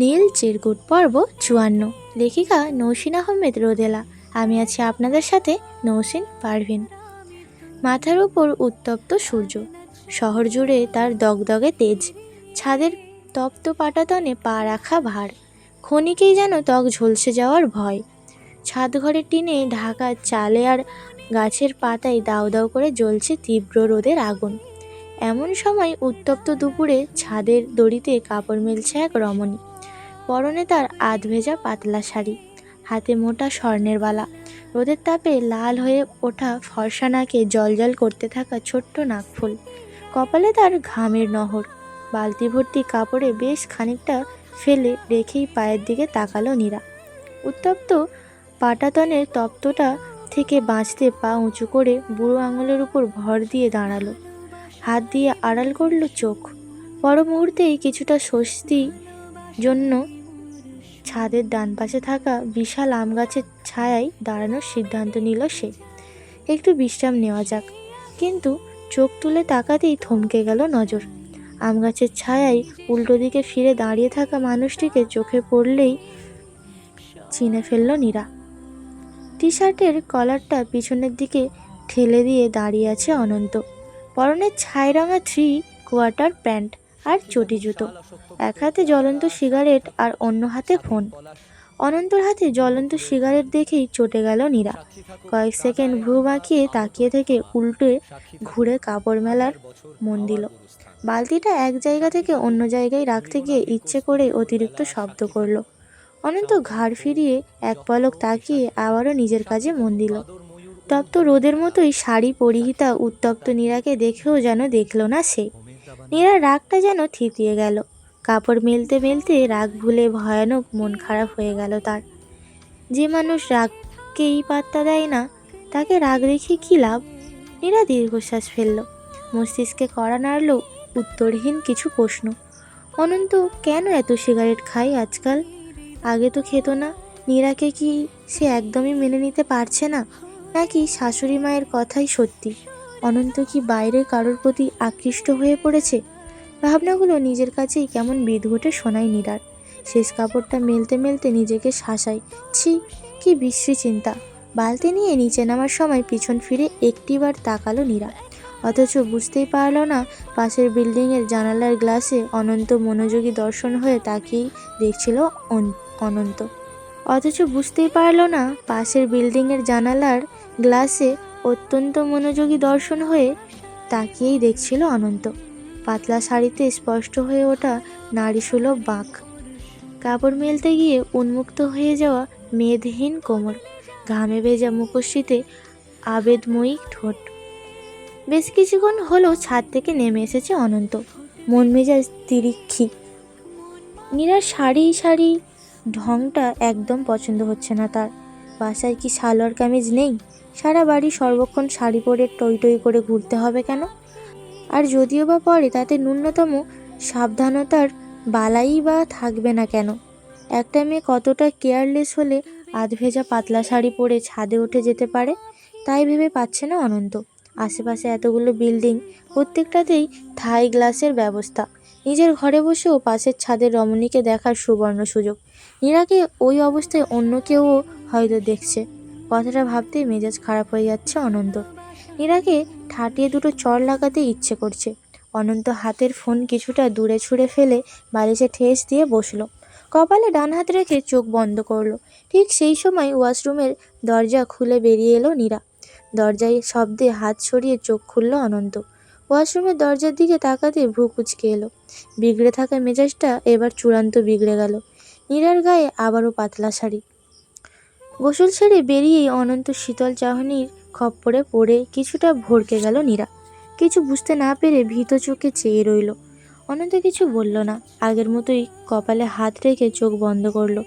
নীল চিরকুট পর্ব চুয়ান্ন। লেখিকা নৌসিন আহমেদ রোদেলা। আমি আছি আপনাদের সাথে নৌসিন পারভিন। মাথার উপর উত্তপ্ত সূর্য। শহর জুড়ে তার দগদগে তেজ। ছাদের তপ্ত পাটাতনে পা রাখা ভার। ক্ষণিকেই যেন ত্বক ঝলসে যাওয়ার ভয়। ছাদ ঘরের টিনে ঢাকা চালে আর গাছের পাতায় দাউ দাউ করে জ্বলছে তীব্র রোদের আগুন। এমন সময় উত্তপ্ত দুপুরে ছাদের দড়িতে কাপড় মেলছে এক রমণী। পরনে তার আধ ভেজা পাতলা শাড়ি। হাতে মোটা স্বর্ণের বালা। রোদের তাপে লাল হয়ে ওঠা ফর্সা নাকে জলজল করতে থাকা ছোট্ট নাকফুল। কপালে তার ঘামের নহর। বালতি ভর্তি কাপড়ে বেশ খানিকটা ফেলে রেখেই পায়ের দিকে তাকালো নীরা। উত্তপ্ত পাটাতনের তপ্তটা থেকে বাঁচতে পা উঁচু করে বুড়ো আঙুলের উপর ভর দিয়ে দাঁড়াল। হাত দিয়ে আড়াল করল চোখ। পর মুহূর্তেই কিছুটা স্বস্তি জন্য ছাদের ডান পাশে থাকা বিশাল আম গাছের ছায়ায় দাঁড়ানোর সিদ্ধান্ত নিল সে। একটু বিশ্রাম নেওয়া যাক। কিন্তু চোখ তুলে তাকাতেই থমকে গেল নজর। আম গাছের ছায়ায় উল্টো দিকে ফিরে দাঁড়িয়ে থাকা মানুষটিকে চোখে পড়লেই চিনে ফেলল নীরা। টি শার্টের কলারটা পিছনের দিকে ঠেলে দিয়ে দাঁড়িয়ে আছে অনন্ত। পরনের ছাই রঙা থ্রি কোয়ার্টার প্যান্ট। আর চটি জুতো। এক হাতে জ্বলন্ত সিগারেট আর অন্য হাতে ফোন। অনন্তর হাতে জ্বলন্ত সিগারেট দেখেই চটে গেল নীরা। কয়েক সেকেন্ড ভ্রু বাঁকিয়ে তাকিয়ে থেকে উল্টে ঘুরে কাপড় মেলার মন দিল। বালতিটা এক জায়গা থেকে অন্য জায়গায় রাখতে গিয়ে ইচ্ছে করে অতিরিক্ত শব্দ করল। অনন্ত ঘাড় ফিরিয়ে এক পলক তাকিয়ে আবারও নিজের কাজে মন দিল। তপ্ত রোদের মতোই শাড়ি, পরিহিতা উত্তপ্ত নীরাকে দেখেও যেন দেখল না সে। নীরার রাগটা যেন থিতিয়ে গেল। কাপড় মেলতে মেলতে রাগ ভুলে ভয়ানক মন খারাপ হয়ে গেল তার। যে মানুষ রাগকেই পাত্তা দেয় না, তাকে রাগ রেখে কী লাভ? নীরা দীর্ঘশ্বাস ফেলল। মস্তিষ্কে কড়া নাড়ল উত্তরহীন কিছু প্রশ্ন। অনন্ত, কেন এত সিগারেট খায় আজকাল? আগে তো খেত না। নীরাকে কি সে একদমই মেনে নিতে পারছে না? নাকি শাশুড়ি মায়ের কথাই সত্যি? অনন্ত কি বাইরে কারোর প্রতি আকৃষ্ট হয়ে পড়েছে? ভাবনাগুলো নিজের কাছেই কেমন বিদঘটে শোনায় নীরার শেষ কাপড়টা মেলতে মেলতে নিজেকে শাসায়। ছি, কি বিশ্রী চিন্তা। বালতি নিয়ে নিচে নামার সময় পিছন ফিরে একটিবার তাকালো নীরা। অথচ বুঝতেই পারল না, পাশের বিল্ডিংয়ের জানালার গ্লাসে অনন্ত মনোযোগী দর্শন হয়ে তাকিয়েই দেখছিল অন- অনন্ত। অথচ বুঝতেই পারল না, পাশের বিল্ডিংয়ের জানালার গ্লাসে অত্যন্ত মনোযোগী দর্শন হয়ে তাকিয়েই দেখছিল অনন্ত। পাতলা শাড়িতে স্পষ্ট হয়ে ওঠা নারীসুলভ বাঁক। কাপড় মেলতে গিয়ে উন্মুক্ত হয়ে যাওয়া মেদহীন কোমর। ঘামে ভেজা মুখশ্রীতে আবেদময়ী ঠোঁট। বেশ কিছুক্ষণ হলো ছাদ থেকে নেমে এসেছে অনন্ত। মন মেজাজ তিরিক্ষি। মীরার শাড়ি শাড়ি ঢংটা একদম পছন্দ হচ্ছে না তার। বাসায় কি সালোয়ার কামিজ নেই? সারা বাড়ি সর্বক্ষণ শাড়ি পরে টই টই করে ঘুরতে হবে কেন? আর যদিও বা পরে, তাতে ন্যূনতম সাবধানতার বালাই বা থাকবে না কেন? একটা মেয়ে কতটা কেয়ারলেস হলে আধভেজা পাতলা শাড়ি পরে ছাদে উঠে যেতে পারে, তাই ভেবে পাচ্ছে না অনন্ত। আশেপাশে এতগুলো বিল্ডিং, প্রত্যেকটাতেই থাই গ্লাসের ব্যবস্থা। নিজের ঘরে বসেও পাশের ছাদের রমণীকে দেখার সুবর্ণ সুযোগ। নীরাকে ওই অবস্থায় অন্য কেউও হয়তো দেখছে। কথাটা ভাবতেই মেজাজ খারাপ হয়ে যাচ্ছে অনন্ত। নীরাকে ঠাটিয়ে দুটো চর লাগাতে ইচ্ছে করছে। অনন্ত হাতের ফোন কিছুটা দূরে ছুঁড়ে ফেলে বালিশে ঠেস দিয়ে বসল। কপালে ডান হাত রেখে চোখ বন্ধ করল। ঠিক সেই সময় ওয়াশরুমের দরজা খুলে বেরিয়ে এলো নীরা। দরজায় শব্দে হাত সরিয়ে চোখ খুলল অনন্ত। ওয়াশরুমের দরজার দিকে তাকাতে ভ্রু কুচকে এলো। বিগড়ে থাকা মেজাজটা এবার চূড়ান্ত বিগড়ে গেল। নীরার গায়ে আবারও পাতলা শাড়ি। গোসল ছেড়ে বেরিয়েই অনন্ত শীতল চাহনির খপ্পরে পড়ে কিছুটা ভরকে গেল নীরা। কিছু বুঝতে না পেরে ভীত চোখে চেয়ে রইল। অনন্ত কিছু বলল না। আগের মতোই কপালে হাত রেখে চোখ বন্ধ করল।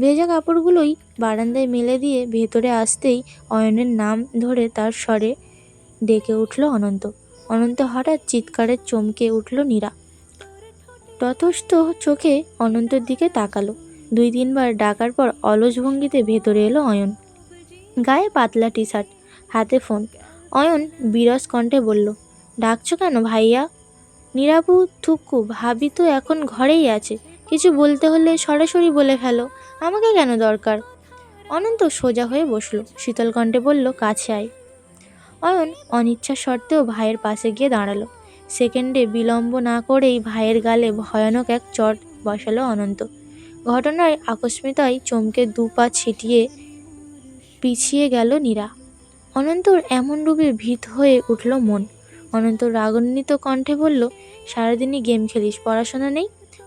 ভেজা কাপড়গুলোই বারান্দায় মেলে দিয়ে ভেতরে আসতেই অয়নের নাম ধরে তার স্বরে ডেকে উঠল অনন্ত। অনন্ত হঠাৎ চিৎকারের চমকে উঠল নীরা। তথস্থ চোখে অনন্তর দিকে তাকালো। দুই তিনবার ডাকার পর অলস ভঙ্গিতে ভেতরে এলো অয়ন। গায়ে পাতলা টি শার্ট হাতে ফোন। অয়ন বিরস কণ্ঠে বলল, ডাকছো কেন ভাইয়া? নিরাপু থুক্কু ভাবি তো এখন ঘরেই আছে। কিছু বলতে হলে সরাসরি বলে ফেলো। আমাকে কেন দরকার? অনন্ত সোজা হয়ে বসল, শীতল কণ্ঠে বলল, কাছে আয়। অয়ন অনিচ্ছা সত্ত্বেও ভাইয়ের পাশে গিয়ে দাঁড়াল। সেকেন্ডে বিলম্ব না করেই ভাইয়ের গালে ভয়ানক এক চট বসালো অনন্ত। ঘটনায় আকস্মিতায় চমকে দু পা ছিটিয়ে পিছিয়ে গেল নীরা। অনন্তর এমন রূপে ভীত হয়ে উঠল মন। অনন্ত রাগান্বিত কণ্ঠে বলল, সারাদিনই গেম খেলিস, পড়াশোনা নেই?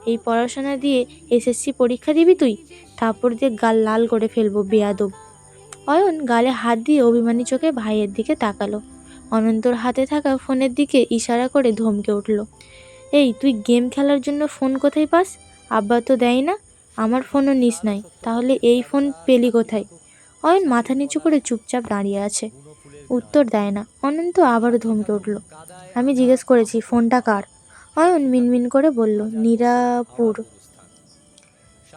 এই পড়াশোনা দিয়ে এসএসসি পরীক্ষা দিবি তুই? তারপর দিয়ে গাল লাল করে ফেলব বেয়াদব। অয়ন গালে হাত দিয়ে অভিমানী চোখে ভাইয়ের দিকে তাকালো। অনন্তর হাতে থাকা ফোনের দিকে ইশারা করে ধমকে উঠল, এই, তুই গেম খেলার জন্য ফোন কোথায় পাস? আব্বা তো দেয় না আমার ফোনও নিস নাই, তাহলে এই ফোন পেলি কোথায়? অয়ন মাথা নিচু করে চুপচাপ দাঁড়িয়ে আছে। উত্তর দেয় না, অনন্ত আবারও ধমকে উঠল। আমি জিজ্ঞেস করেছি, ফোনটা কার? অয়ন মিনমিন করে বলল, নীরাপুর।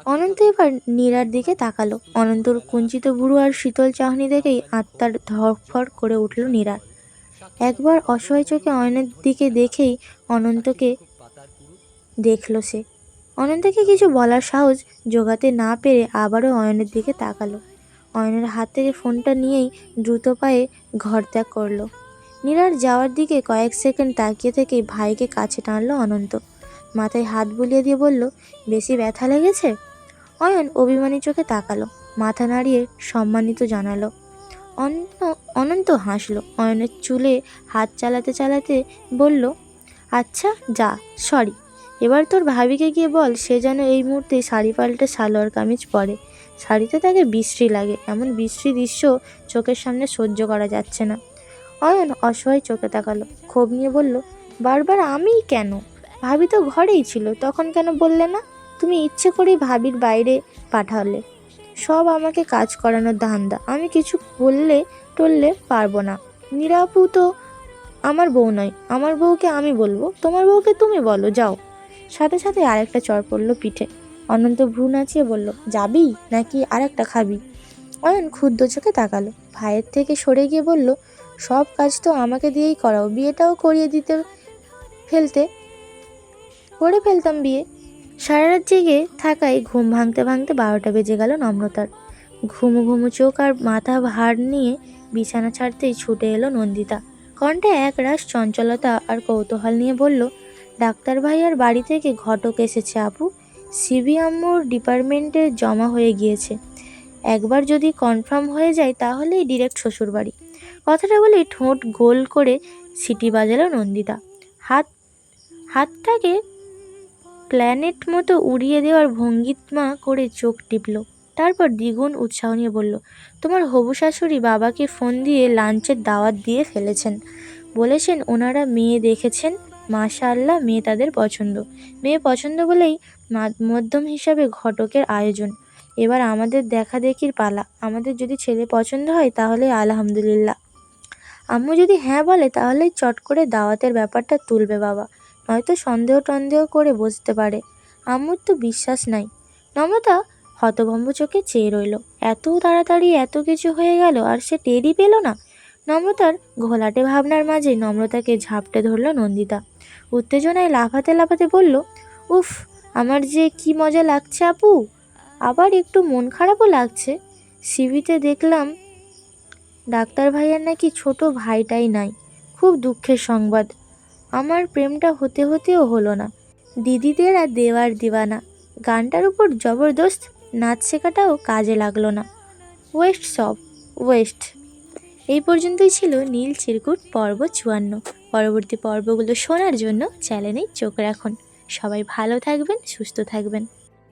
অনন্ত এবার নীরার দিকে তাকালো। অনন্তর কুঞ্চিত বুড়ো আর শীতল চাহনি দেখেই আত্মার ধরফর করে উঠল নীরার। একবার অসহায় চোখে অয়নের দিকে দেখেই অনন্তকে দেখল সে। অনন্তকে কিছু বলার সাহস জোগাতে না পেরে আবারও অয়নের দিকে তাকালো। অয়নের হাত থেকে ফোনটা নিয়েই দ্রুত পায়ে ঘর ত্যাগ করল। নীরার যাওয়ার দিকে কয়েক সেকেন্ড তাকিয়ে থেকে ভাইকে কাছে টানলো অনন্ত। মাথায় হাত বুলিয়ে দিয়ে বলল, বেশি ব্যথা লেগেছে? অয়ন অভিমানী চোখে তাকালো, মাথা নাড়িয়ে সম্মানিত জানালো। অনন্ত অনন্ত হাসলো, অয়নের চুলে হাত চালাতে চালাতে বলল আচ্ছা যা, সরি। এবার তোর ভাবিকে গিয়ে বল, সে যেন এই মুহূর্তে শাড়ি পাল্টে সালোয়ার কামিজ পরে। শাড়িতে তাকে বিশ্রী লাগে, এমন বিশ্রী দৃশ্য চোখের সামনে সহ্য করা যাচ্ছে না। অয়ন অসহায় চোখে তাকালো, ক্ষোভ নিয়ে বলল, বারবার আমিই কেন? ভাবি তো ঘরেই ছিল, তখন কেন বললে না? তুমি ইচ্ছে করেই ভাবির বাইরে পাঠালে। সব আমাকে কাজ করানোর ধান্দা, আমি কিছু বললে টললে পারব না। নিরাপু তো আমার বউ নয়, আমার বউকে আমি বলব। তোমার বউকে তুমি বলো, যাও। সাথে সাথে আরেকটা চড় পড়ল পিঠে। অনন্ত ভ্রু নাচিয়ে বলল, যাবি নাকি আরেকটা খাবি? অয়ন ক্ষুদ্র চোখে তাকালো। ভাইয়ের থেকে সরে গিয়ে বলল, সব কাজ তো আমাকে দিয়েই করাও, বিয়েটাও করিয়ে দিতে ফেলতে করে ফেলতাম বিয়ে। সারা রাত জেগে থাকায় ঘুম ভাঙতে ভাঙতে বারোটা বেজে গেল নম্রতার। ঘুমু ঘুমু চোখ আর মাথা ভার নিয়ে বিছানা ছাড়তেই ছুটে এলো নন্দিতা। কণ্ঠে এক রাস চঞ্চলতা আর কৌতূহল নিয়ে বলল ডাক্তার ভাইয়ার বাড়ি থেকে ঘটক এসেছে আপু। সিবি আম্মুর ডিপার্টমেন্টে জমা হয়ে গিয়েছে। একবার যদি কনফার্ম হয়ে যায় তাহলেই ডিরেক্ট শ্বশুরবাড়ি। কথাটা বলে ঠোঁট গোল করে সিটি বাজালো নন্দিতা। হাত, হাতটাকে প্ল্যানেট মতো উড়িয়ে দেওয়ার ভঙ্গিতমা করে চোখ টিপল। তারপর দ্বিগুণ উৎসাহ নিয়ে বলল, তোমার হবু শাশুড়ি বাবাকে ফোন দিয়ে লাঞ্চের দাওয়াত দিয়ে ফেলেছেন। বলেছেন ওনারা মেয়ে দেখেছেন। মাশাআল্লাহ, মেয়ে তাদের পছন্দ। মেয়ে পছন্দ বলেই মধ্যম হিসাবে ঘটকের আয়োজন। এবার আমাদের দেখা দেখির পালা। আমাদের যদি ছেলে পছন্দ হয় তাহলে আলহামদুলিল্লাহ। আম্মু যদি হ্যাঁ বলে তাহলেই চট করে দাওয়াতের ব্যাপারটা তুলবে বাবা। নয়তো সন্দেহ টন্দেহ করে বসতে পারে। আম্মুর তো বিশ্বাস নাই। নম্রতা হতভম্ব চোখে চেয়ে রইল। এত তাড়াতাড়ি এত কিছু হয়ে গেল আর সে টেরই পেল না। নম্রতার ঘোলাটে ভাবনার মাঝে নম্রতাকে ঝাপটে ধরল নন্দিতা। উত্তেজনায় লাফাতে লাফাতে বলল, উফ, আমার যে কি মজা লাগছে আপু। আবার একটু মন খারাপও লাগছে। সিভিতে দেখলাম ডাক্তার ভাইয়ার নাকি ছোট ভাইটাই নাই। খুব দুঃখের সংবাদ। আমার প্রেমটা হতে হতেও হলো না। দিদিদের আর দেওয়ার দিওয়ানা গানটার উপর জবরদস্ত নাচ শেখাটাও কাজে লাগল না। ওয়েস্ট সব, ওয়েস্ট। এই পর্যন্তই ছিল নীল চিরকুট পর্ব চুয়ান্ন। পরবর্তী পর্বগুলো শোনার জন্য চ্যানেলেই চোখ রাখুন। সবাই ভালো থাকবেন, সুস্থ থাকবেন।